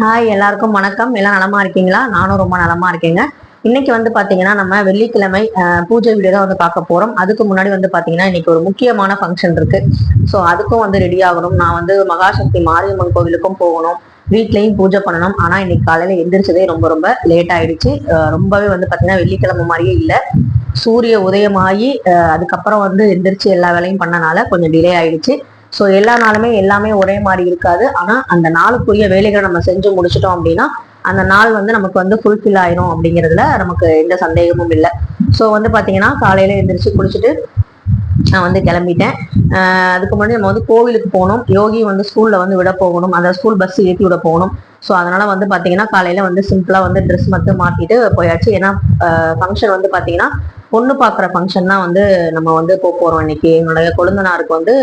Hi எல்லாருக்கும் வணக்கம். எல்லாம் நலமா இருக்கீங்களா? நானும் ரொம்ப நலமா இருக்கேங்க. இன்னைக்கு வந்து பாத்தீங்கன்னா நம்ம வெள்ளிக்கிழமை பூஜை வீடியோ தான் வந்து பார்க்க போறோம். அதுக்கு முன்னாடி வந்து பாத்தீங்கன்னா இன்னைக்கு ஒரு முக்கியமான ஃபங்க்ஷன் இருக்கு. ஸோ அதுக்கும் வந்து ரெடி ஆகணும். நான் வந்து மகாசக்தி மாரியம்மன் கோவிலுக்கும் போகணும். வீட்லயும் பூஜை பண்ணணும். ஆனா இன்னைக்கு காலையில எந்திரிச்சதே ரொம்ப ரொம்ப லேட் ஆயிடுச்சு. ரொம்பவே வந்து பாத்தீங்கன்னா வெள்ளிக்கிழமை மாதிரியே இல்லை. சூரிய உதயமாகி அதுக்கப்புறம் வந்து எந்திரிச்சு எல்லா வேலையும் பண்ணனால கொஞ்சம் டிலே ஆயிடுச்சு. ஸோ எல்லா நாளுமே எல்லாமே ஒரே மாதிரி இருக்காது. ஆனால் அந்த நாளுக்குரிய வேலைகளை நம்ம செஞ்சு முடிச்சிட்டோம் அப்படின்னா அந்த நாள் வந்து நமக்கு வந்து ஃபுல்ஃபில் ஆயிரும் அப்படிங்கிறதுல நமக்கு எந்த சந்தேகமும் இல்லை. ஸோ வந்து பார்த்தீங்கன்னா காலையில எழுந்திரிச்சு குளிச்சுட்டு நான் வந்து கிளம்பிட்டேன். அதுக்கு முன்னாடி நம்ம வந்து கோவிலுக்கு போகணும். யோகி வந்து ஸ்கூல்ல வந்து விட போகணும். அந்த ஸ்கூல் பஸ் ஏற்றி விட போகணும். ஸோ அதனால வந்து பார்த்தீங்கன்னா காலையில வந்து சிம்பிளா வந்து ட்ரெஸ் மட்டும் மாற்றிட்டு போயாச்சு. ஏன்னா ஃபங்க்ஷன் வந்து பார்த்தீங்கன்னா பொண்ணு பார்க்குற ஃபங்க்ஷன் தான் வந்து நம்ம வந்து போக போறோம் இன்னைக்கு. என்னுடைய கொழுந்தனாருக்கு வந்து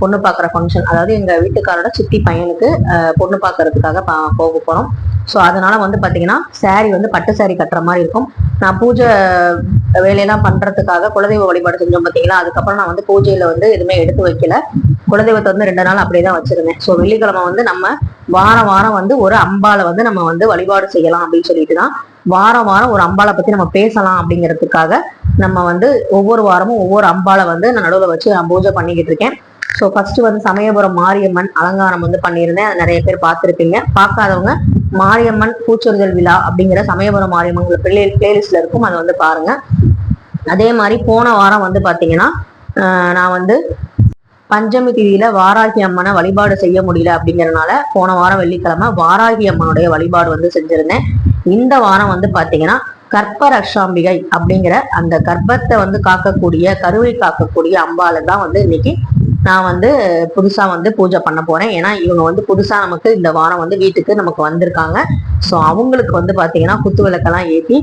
பொண்ணு பார்க்குற ஃபங்க்ஷன் அதாவது எங்கள் வீட்டுக்காரோட சித்தி பையனுக்கு பொண்ணு பார்க்கறதுக்காக பா- போக போகிறோம் ஸோ அதனால் வந்து பார்த்தீங்கன்னா saree வந்து பட்டு saree கட்டுற மாதிரி இருக்கும். நான் பூஜை வேலையெல்லாம் பண்ணுறதுக்காக குலதெய்வ வழிபாடு செஞ்சோம் பார்த்தீங்களா அதுக்கப்புறம் நான் வந்து பூஜையில் வந்து எதுவுமே எடுத்து வைக்கல. குலதெய்வத்தை வந்து ரெண்டு நாள் அப்படியே தான் வச்சுருந்தேன். ஸோ வெள்ளிக்கிழமை வந்து நம்ம வாரம் வாரம் வந்து ஒரு அம்பாளை வந்து நம்ம வந்து வழிபாடு செய்யலாம் அப்படின்னு சொல்லிட்டு தான் வாரம் வாரம் ஒரு அம்பாளை பத்தி நம்ம பேசலாம் அப்படிங்கிறதுக்காக நம்ம வந்து ஒவ்வொரு வாரமும் ஒவ்வொரு அம்பாளை வந்து நான் நடுவில் வச்சு நான் பூஜை பண்ணிக்கிட்டு இருக்கேன். ஸோ ஃபர்ஸ்ட் வந்து சமயபுரம் மாரியம்மன் அலங்காரம் வந்து பண்ணியிருந்தேன். நிறைய பேர் பார்த்துருப்பீங்க. பார்க்காதவங்க மாரியம்மன் பூச்சொரிதல் விழா அப்படிங்கிற சமயபுரம் மாரியம்மன் பிளே பிளேலிஸ்ட்ல இருக்கும். அதை வந்து பாருங்க. அதே மாதிரி போன வாரம் வந்து பார்த்தீங்கன்னா நான் வந்து பஞ்சமி திதியில வாராகி அம்மனை வழிபாடு செய்ய முடியல அப்படிங்கறதுனால போன வாரம் வெள்ளிக்கிழமை வாராகி அம்மனுடைய வழிபாடு வந்து செஞ்சிருந்தேன். இந்த வாரம் வந்து பாத்தீங்கன்னா கற்ப ரக்ஷாம்பிகை அப்படிங்கிற அந்த கர்ப்பத்தை வந்து காக்கக்கூடிய கருவை காக்கக்கூடிய அம்பாளை தான் வந்து இன்னைக்கு நான் வந்து புதுசாக வந்து பூஜை பண்ண போகிறேன் ஏன்னா இவங்க வந்து புதுசாக நமக்கு இந்த வாரம் வந்து வீட்டுக்கு நமக்கு வந்திருக்காங்க. ஸோ அவங்களுக்கு வந்து பார்த்தீங்கன்னா குத்து விளக்கெல்லாம் ஏற்றி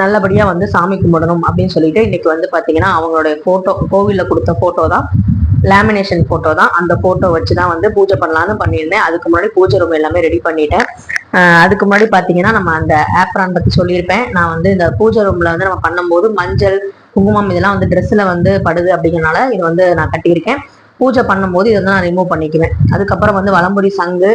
நல்லபடியாக வந்து சாமி கும்பிடணும் அப்படின்னு சொல்லிட்டு இன்னைக்கு வந்து பார்த்தீங்கன்னா அவங்களுடைய ஃபோட்டோ கோவிலில் கொடுத்த ஃபோட்டோ தான் லேமினேஷன் ஃபோட்டோ தான். அந்த ஃபோட்டோ வச்சு தான் வந்து பூஜை பண்ணலான்னு பண்ணியிருந்தேன். அதுக்கு முன்னாடி பூஜை ரூம் எல்லாமே ரெடி பண்ணிட்டேன். அதுக்கு முன்னாடி பார்த்தீங்கன்னா நம்ம அந்த ஆப்ரான் பற்றி சொல்லியிருப்பேன். நான் வந்து இந்த பூஜை ரூமில் வந்து நம்ம பண்ணும்போது மஞ்சள் குங்குமம் இதெல்லாம் வந்து ட்ரெஸ்ஸில் வந்து படுது அப்படிங்கறனால இது வந்து நான் கட்டியிருக்கேன். பூஜை பண்ணும்போது இதை வந்து நான் ரிமூவ் பண்ணிக்குவேன். அதுக்கப்புறம் வந்து வலம்புரி சங்கு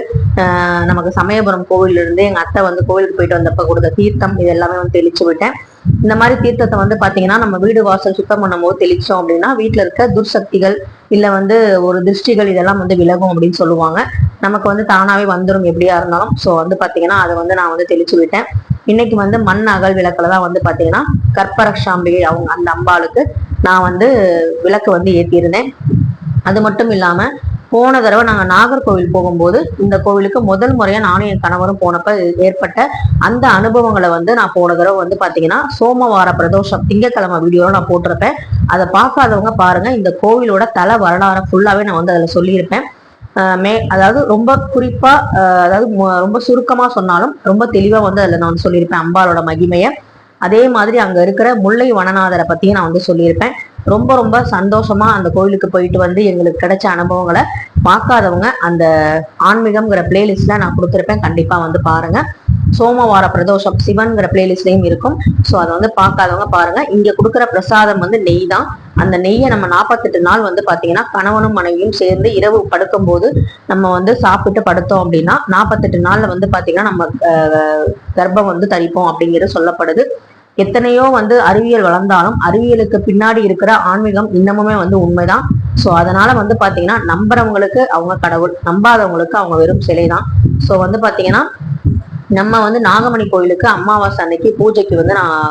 நமக்கு சமயபுரம் கோவில்ல இருந்து அத்தை வந்து கோவிலுக்கு போயிட்டு வந்தப்ப கொடுத்த தீர்த்தம் இது எல்லாமே வந்து தெளிச்சு விட்டேன். இந்த மாதிரி தீர்த்தத்தை வந்து பார்த்தீங்கன்னா நம்ம வீடு வாசல் சுத்தம் பண்ணும்போது தெளிச்சோம் அப்படின்னா வீட்டில் இருக்க துர்சக்திகள் இல்லை வந்து ஒரு திருஷ்டிகள் இதெல்லாம் வந்து விலகும் அப்படின்னு சொல்லுவாங்க. நமக்கு வந்து தானாகவே வந்துடும் எப்படியா இருந்தாலும். ஸோ வந்து பார்த்தீங்கன்னா அதை வந்து நான் வந்து தெளிச்சு விட்டேன். இன்னைக்கு வந்து மண் அகல் விளக்குல தான் வந்து பாத்தீங்கன்னா கற்பரக்ஷாம்பிகை அவங்க அந்த அம்பாளுக்கு நான் வந்து விளக்கு வந்து ஏற்றியிருந்தேன் அது மட்டும் இல்லாம போன தடவை நாங்கள் நாகர்கோவில் போகும்போது இந்த கோவிலுக்கு முதல் முறையாக நானும் என் கணவரும் போனப்ப ஏற்பட்ட அந்த அனுபவங்களை வந்து நான் போன தடவை வந்து பார்த்தீங்கன்னா சோமவார பிரதோஷம் திங்கக்கிழமை வீடியோவில் நான் போட்டிருப்பேன். அதை பார்க்காதவங்க பாருங்க இந்த கோவிலோட தல வரலாறு ஃபுல்லாகவே நான் வந்து அதில் சொல்லியிருப்பேன். மே அதாவது ரொம்ப குறிப்பா அதாவது ரொம்ப சுருக்கமா சொன்னாலும் ரொம்ப தெளிவா வந்து அதுல நான் வந்து சொல்லியிருப்பேன் அம்பாலோட மகிமையை. அதே மாதிரி அங்க இருக்கிற முல்லை வனநாதரை பத்தியும் நான் வந்து சொல்லியிருப்பேன். ரொம்ப ரொம்ப சந்தோஷமா அந்த கோயிலுக்கு போயிட்டு வந்து எங்களுக்கு கிடைச்ச அனுபவங்களை பார்க்காதவங்க அந்த ஆன்மீகம்ங்கிற பிளேலிஸ்ட்ல நான் கொடுத்துருப்பேன். கண்டிப்பா வந்து பாருங்க. சோமவார பிரதோஷம் சிவன்கிற பிளேலிஸ்ட்லயும் இருக்கும். ஸோ அதை வந்து பார்க்காதவங்க பாருங்க. இங்க கொடுக்குற பிரசாதம் வந்து நெய் தான். அந்த நெய்யை நம்ம நாற்பத்தெட்டு நாள் வந்து பார்த்தீங்கன்னா கணவனும் மனைவியும் சேர்ந்து இரவு படுக்கும்போது நம்ம வந்து சாப்பிட்டு படுத்தோம் அப்படின்னா நாற்பத்தெட்டு நாள்ல வந்து பாத்தீங்கன்னா நம்ம அஹ், கர்ப்பம் வந்து தரிப்போம் அப்படிங்கிறது சொல்லப்படுது. எத்தனையோ வந்து அறிவியல் வளர்ந்தாலும் அறிவியலுக்கு பின்னாடி இருக்கிற ஆன்மீகம் இன்னமுமே வந்து உண்மைதான். சோ அதனால வந்து பார்த்தீங்கன்னா நம்புறவங்களுக்கு அவங்க கடவுள் நம்பாதவங்களுக்கு அவங்க வெறும் சிலை தான் ஸோ வந்து பார்த்தீங்கன்னா நம்ம வந்து நாகமணி கோயிலுக்கு அமாவாசை அன்னைக்கு பூஜைக்கு வந்து நான்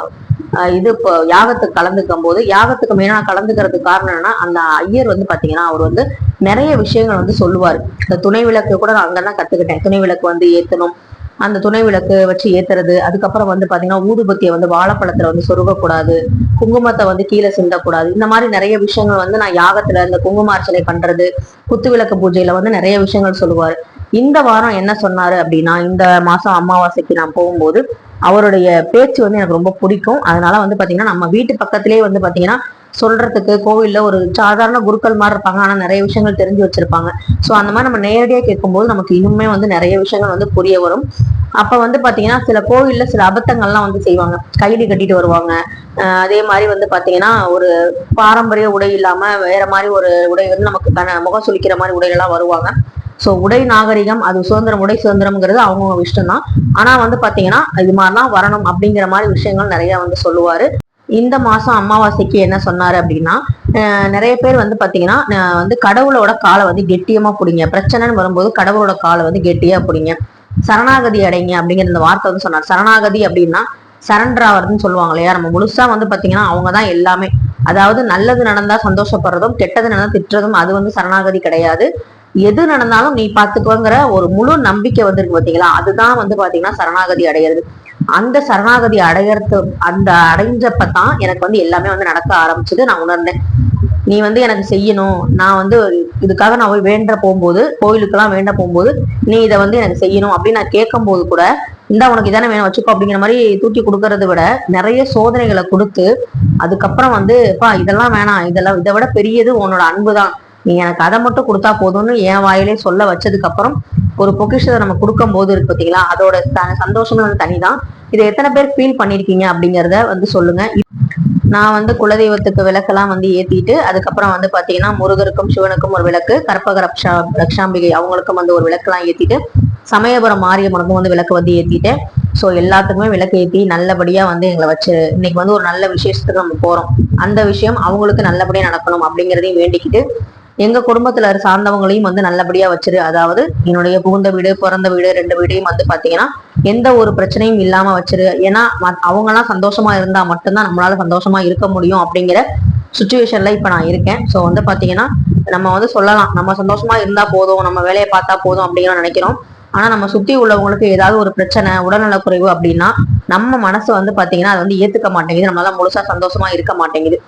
இது இப்போ யாகத்துக்கு கலந்துக்கும் போது யாகத்துக்கு மெயினாக கலந்துக்கிறதுக்கு காரணம் என்னன்னா அந்த ஐயர் வந்து பாத்தீங்கன்னா அவர் வந்து நிறைய விஷயங்கள் வந்து சொல்லுவார். இந்த துணை விளக்கு கூட நான் அங்கதான் கத்துக்கிட்டேன். துணை விளக்கு வந்து ஏத்தணும். அந்த துணை விளக்கு வச்சு ஏத்துறது. அதுக்கப்புறம் வந்து பாத்தீங்கன்னா ஊதுபத்தியை வந்து வாழைப்பழத்துல வந்து சொருகக்கூடாது. குங்குமத்தை வந்து கீழே சிந்தக்கூடாது. இந்த மாதிரி நிறைய விஷயங்கள் வந்து நான் யாகத்துல இந்த குங்குமார்ச்சனை பண்றது குத்து விளக்கு பூஜையில வந்து நிறைய விஷயங்கள் சொல்லுவாரு. இந்த வாரம் என்ன சொன்னாரு அப்படின்னா இந்த மாசம் அமாவாசைக்கு நான் போகும்போது அவருடைய பேச்சு வந்து எனக்கு ரொம்ப பிடிக்கும். அதனால வந்து பாத்தீங்கன்னா நம்ம வீட்டு பக்கத்திலேயே வந்து பாத்தீங்கன்னா சொல்றதுக்கு கோவில்ல ஒரு சாதாரண குருக்கள் மாதிரி இருப்பாங்க. ஆனா நிறைய விஷயங்கள் தெரிஞ்சு வச்சிருப்பாங்க. சோ அந்த மாதிரி நம்ம நேரடியா கேட்கும்போது நமக்கு இன்னுமே வந்து நிறைய விஷயங்கள் வந்து புரிய வரும். அப்ப வந்து பாத்தீங்கன்னா சில கோவில்ல சில அபத்தங்கள்லாம் வந்து செய்வாங்க. கைலி கட்டிட்டு வருவாங்க. அதே மாதிரி வந்து பாத்தீங்கன்னா ஒரு பாரம்பரிய உடை இல்லாம வேற மாதிரி ஒரு உடை வந்து நமக்கு முகம் சுளிக்கிற மாதிரி உடைகள்லாம் வருவாங்க. ஸோ உடை நாகரிகம் அது சுதந்திரம் உடை சுதந்திரம்ங்கிறது அவங்கவுங்க இஷ்டம் தான் ஆனா வந்து பார்த்தீங்கன்னா இது மாதிரிலாம் வரணும் அப்படிங்கிற மாதிரி விஷயங்கள் நிறைய வந்து சொல்லுவாரு. இந்த மாசம் அமாவாசைக்கு என்ன சொன்னார் அப்படின்னா நிறைய பேர் வந்து பார்த்தீங்கன்னா வந்து கடவுளோட காலை வந்து கெட்டியமாக பிடிங்க. பிரச்சனைன்னு வரும்போது கடவுளோட காலை வந்து கெட்டியா பிடிங்க. சரணாகதி அடைங்க அப்படிங்கிற இந்த வார்த்தை வந்து சொன்னார். சரணாகதி அப்படின்னா சரண்டர் ஆகிறதுன்னு சொல்லுவாங்க இல்லையா? நம்ம முழுசா வந்து பார்த்தீங்கன்னா அவங்க தான் எல்லாமே. அதாவது நல்லது நடந்தா சந்தோஷப்படுறதும் கெட்டது நடந்தா திட்டுறதும் அது வந்து சரணாகதி கிடையாது. எது நடந்தாலும் நீ பாத்துக்கோங்கிற ஒரு முழு நம்பிக்கை வந்திருக்கு பாத்தீங்களா? அதுதான் வந்து பாத்தீங்கன்னா சரணாகதி அடையிறது அந்த சரணாகதி அடையறது அந்த அடைஞ்சப்பதான் எனக்கு வந்து எல்லாமே வந்து நடக்க ஆரம்பிச்சது நான் உணர்ந்தேன். நீ வந்து எனக்கு செய்யணும். நான் வந்து இதுக்காக நான் போய் வேண்ட போகும்போது கோயிலுக்கெல்லாம் வேண்ட போகும்போது நீ இதை வந்து எனக்கு செய்யணும் அப்படின்னு நான் கேட்கும் போது கூட இந்தா உனக்கு இதானே வேணும் வச்சுக்கோ அப்படிங்கிற மாதிரி தூக்கி கொடுக்கறத விட நிறைய சோதனைகளை கொடுத்து அதுக்கப்புறம் வந்து பா இதெல்லாம் வேணாம். இதெல்லாம் இதை விட பெரியது உன்னோட அன்பு தான் நீ எனக்கு அதை மட்டும் கொடுத்தா போதும்னு என் வாயிலே சொல்ல வச்சதுக்கு அப்புறம் ஒரு பொக்கிஷத்தை நம்ம கொடுக்கும் போது இருக்கு பாத்தீங்களா? அதோட த- வந்து தனிதான். இதை எத்தனை பேர் ஃபீல் பண்ணிருக்கீங்க அப்படிங்கறத வந்து சொல்லுங்க. நான் வந்து குலதெய்வத்துக்கு விளக்கெல்லாம் வந்து ஏத்திட்டு அதுக்கப்புறம் வந்து பாத்தீங்கன்னா முருகருக்கும் சிவனுக்கும் ஒரு விளக்கு கற்பக ரக்ஷா ரக்ஷாம்பிகை அவங்களுக்கும் வந்து ஒரு விளக்கெல்லாம் ஏத்திட்டு சமயபுரம் மாரியம்மனுக்கும் வந்து விளக்கு வந்து ஏத்திட்டேன். ஸோ எல்லாத்துக்குமே விளக்கு ஏத்தி நல்லபடியா வந்து எங்களை வச்சு இன்னைக்கு வந்து ஒரு நல்ல விசேஷத்துக்கு நம்ம போறோம். அந்த விஷயம் அவங்களுக்கு நல்லபடியா நடக்கணும் அப்படிங்கிறதையும் வேண்டிக்கிட்டு எங்க குடும்பத்துல சார்ந்தவங்களையும் வந்து நல்லபடியா வச்சிரு. அதாவது என்னுடைய புகுந்த வீடு பிறந்த வீடு ரெண்டு வீடையும் வந்து பாத்தீங்கன்னா எந்த ஒரு பிரச்சனையும் இல்லாம வச்சிரு. ஏன்னா அவங்க எல்லாம் சந்தோஷமா இருந்தா மட்டும்தான் நம்மளால சந்தோஷமா இருக்க முடியும் அப்படிங்கிற சுச்சுவேஷன்ல இப்ப நான் இருக்கேன். ஸோ வந்து பாத்தீங்கன்னா நம்ம வந்து சொல்லலாம். நம்ம சந்தோஷமா இருந்தா போதும் நம்ம வேலையை பார்த்தா போதும் அப்படிங்கிற நினைக்கிறோம். ஆனா நம்ம சுத்தி உள்ளவங்களுக்கு ஏதாவது ஒரு பிரச்சனை உடல்நலக் குறைவு அப்படின்னா நம்ம மனசு வந்து பாத்தீங்கன்னா அதை வந்து ஏத்துக்க மாட்டேங்குது. நம்மளால முழுசா சந்தோஷமா இருக்க மாட்டேங்குது.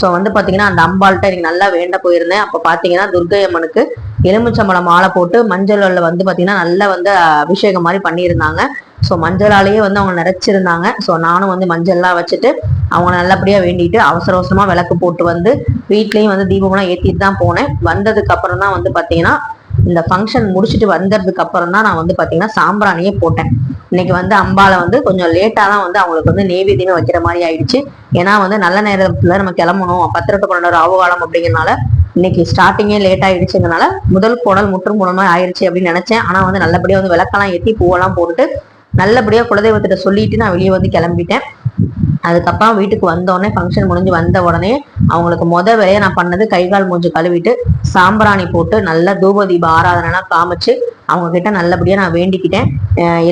ஸோ வந்து பார்த்தீங்கன்னா அந்த அம்பாள்கிட்ட எனக்கு நல்லா வேண்ட போயிருந்தேன். அப்போ பார்த்தீங்கன்னா துர்க்கை அம்மனுக்கு எலுமிச்சம்பழம் மாலை போட்டு மஞ்சளில் வந்து பார்த்தீங்கன்னா நல்லா வந்து அபிஷேகம் மாதிரி பண்ணியிருந்தாங்க. ஸோ மஞ்சளாலேயே வந்து அவங்க நிறைச்சிருந்தாங்க. ஸோ நானும் வந்து மஞ்சள்லாம் வச்சுட்டு அவங்க நல்லபடியாக வேண்டிட்டு அவசர அவசரமாக விளக்கு போட்டு வந்து வீட்லேயும் வந்து தீபம்லாம் ஏற்றிட்டு தான் போனேன். வந்ததுக்கு அப்புறம் தான் வந்து பார்த்தீங்கன்னா இந்த ஃபங்க்ஷன் முடிச்சுட்டு வந்ததுக்கு அப்புறம் தான் நான் வந்து பார்த்தீங்கன்னா சாம்பிராணியே போட்டேன். இன்னைக்கு வந்து அம்பால வந்து கொஞ்சம் லேட்டா தான் வந்து அவங்களுக்கு வந்து நெய்வேத்தியம் வைக்கிற மாதிரி ஆயிடுச்சு. ஏன்னா வந்து நல்ல நேரத்துல நம்ம கிளம்பணும். பத்திரட்டு பன்னெண்டு ராவுகாலம் அப்படிங்கிறனால இன்னைக்கு ஸ்டார்டிங்கே லேட் ஆயிடுச்சுங்கனால முதல் குடல் முற்றும் மூலமா ஆயிடுச்சு அப்படின்னு நினைச்சேன். ஆனா வந்து நல்லபடியா வந்து விளக்கெல்லாம் ஏற்றி பூவெல்லாம் போட்டுட்டு நல்லபடியா குலதெய்வத்திட்ட சொல்லிட்டு நான் வெளியே வந்து கிளம்பிட்டேன். அதுக்கப்புறம் வீட்டுக்கு வந்தோடனே ஃபங்க்ஷன் முடிஞ்சு வந்த உடனே அவங்களுக்கு முத வேலையை நான் பண்ணது கை கால் மூஞ்சி கழுவிட்டு சாம்பிராணி போட்டு நல்லா தூப தீப ஆராதனைலாம் காமிச்சு அவங்க கிட்ட நல்லபடியா நான் வேண்டிக்கிட்டேன்.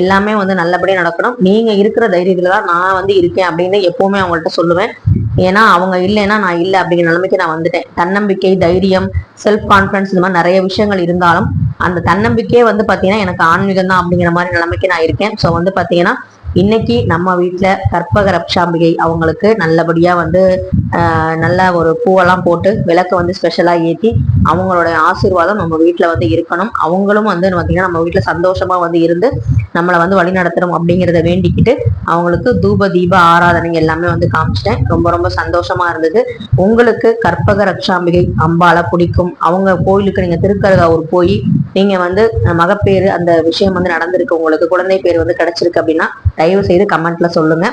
எல்லாமே வந்து நல்லபடியா நடக்கணும். நீங்க இருக்கிற தைரியத்துல தான் நான் வந்து இருக்கேன் அப்படின்னு எப்பவுமே அவங்கள்ட்ட சொல்லுவேன். ஏன்னா அவங்க இல்லைன்னா நான் இல்லை அப்படிங்கிற நிலைமைக்கு நான் வந்துட்டேன். தன்னம்பிக்கை தைரியம் செல்ஃப் கான்ஃபிடன்ஸ் இந்த மாதிரி நிறைய விஷயங்கள் இருந்தாலும் அந்த தன்னம்பிக்கையே வந்து பாத்தீங்கன்னா எனக்கு ஆன்மீகம் தான் அப்படிங்கிற மாதிரி நிலைமைக்கு நான் இருக்கேன். ஸோ வந்து பாத்தீங்கன்னா இன்னைக்கு நம்ம வீட்டில் கற்பக ரப்ஷாம்பிகை அவங்களுக்கு நல்லபடியா வந்து ஆஹ் நல்ல ஒரு பூவெல்லாம் போட்டு விளக்கு வந்து ஸ்பெஷலா ஏத்தி அவங்களோட ஆசீர்வாதம் நம்ம வீட்டில் வந்து இருக்கணும். அவங்களும் வந்து பாத்தீங்கன்னா நம்ம வீட்டில் சந்தோஷமா வந்து இருந்து நம்மளை வந்து வழி நடத்தணும் அப்படிங்கிறத வேண்டிக்கிட்டு அவங்களுக்கு தூப தீப ஆராதனை எல்லாமே வந்து காமிச்சிட்டேன். ரொம்ப ரொம்ப சந்தோஷமா இருந்தது. உங்களுக்கு கற்பக ரக்ஷாம்பிகை அம்பால பிடிக்கும். அவங்க கோயிலுக்கு நீங்க திருக்கருகாவூர் போய் நீங்க வந்து மகப்பேறு அந்த விஷயம் வந்து நடந்திருக்கு. உங்களுக்கு குழந்தை பேர் வந்து கிடைச்சிருக்கு அப்படின்னா தயவு செய்து கமெண்ட்ல சொல்லுங்க.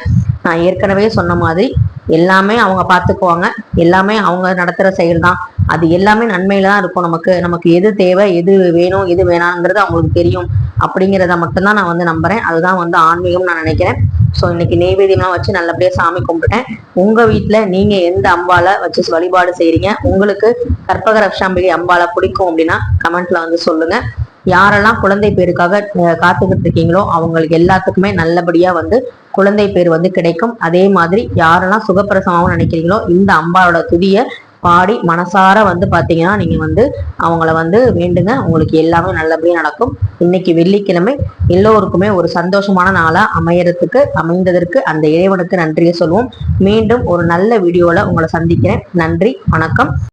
நான் ஏற்கனவே சொன்ன மாதிரி எல்லாமே அவங்க பார்த்துக்குவாங்க எல்லாமே அவங்க நடத்துகிற செயல் தான் அது எல்லாமே நன்மையில தான் இருக்கும் நமக்கு. நமக்கு எது தேவை எது வேணும் எது வேணாங்கிறது அவங்களுக்கு தெரியும். அப்படிங்கிறத மட்டும்தான் நான் வந்து நம்புறேன். அதுதான் வந்து ஆன்மீகம் நான் நினைக்கிறேன். ஸோ இன்னைக்கு நெய்வேதியம்லாம் வச்சு நல்லபடியாக சாமி கும்பிட்டேன் உங்க வீட்டில் நீங்க எந்த அம்பால வச்சு வழிபாடு செய்றீங்க? உங்களுக்கு கற்பக ரக்ஷாம்பிகை அம்பால பிடிக்கும் அப்படின்னா கமெண்ட்ல வந்து சொல்லுங்க. யாரெல்லாம் குழந்தை பேருக்காக காத்துக்கிட்டு இருக்கீங்களோ அவங்களுக்கு எல்லாத்துக்குமே நல்லபடியா வந்து குழந்தை பேர் வந்து கிடைக்கும். அதே மாதிரி யாரெல்லாம் சுகப்பிரசமாகவும் நினைக்கிறீங்களோ இந்த அம்பாவோட துதிய பாடி மனசார வந்து பாத்தீங்கன்னா நீங்க வந்து அவங்கள வந்து வேண்டுங்க. உங்களுக்கு எல்லாமே நல்லபடியா நடக்கும். இன்னைக்கு வெள்ளிக்கிழமை எல்லோருக்குமே ஒரு சந்தோஷமான நாளா அமையறதுக்கு அமைந்ததற்கு அந்த இறைவனுக்கு நன்றியை சொல்லுவோம் மீண்டும் ஒரு நல்ல வீடியோல உங்களை சந்திக்கிறேன். நன்றி வணக்கம்.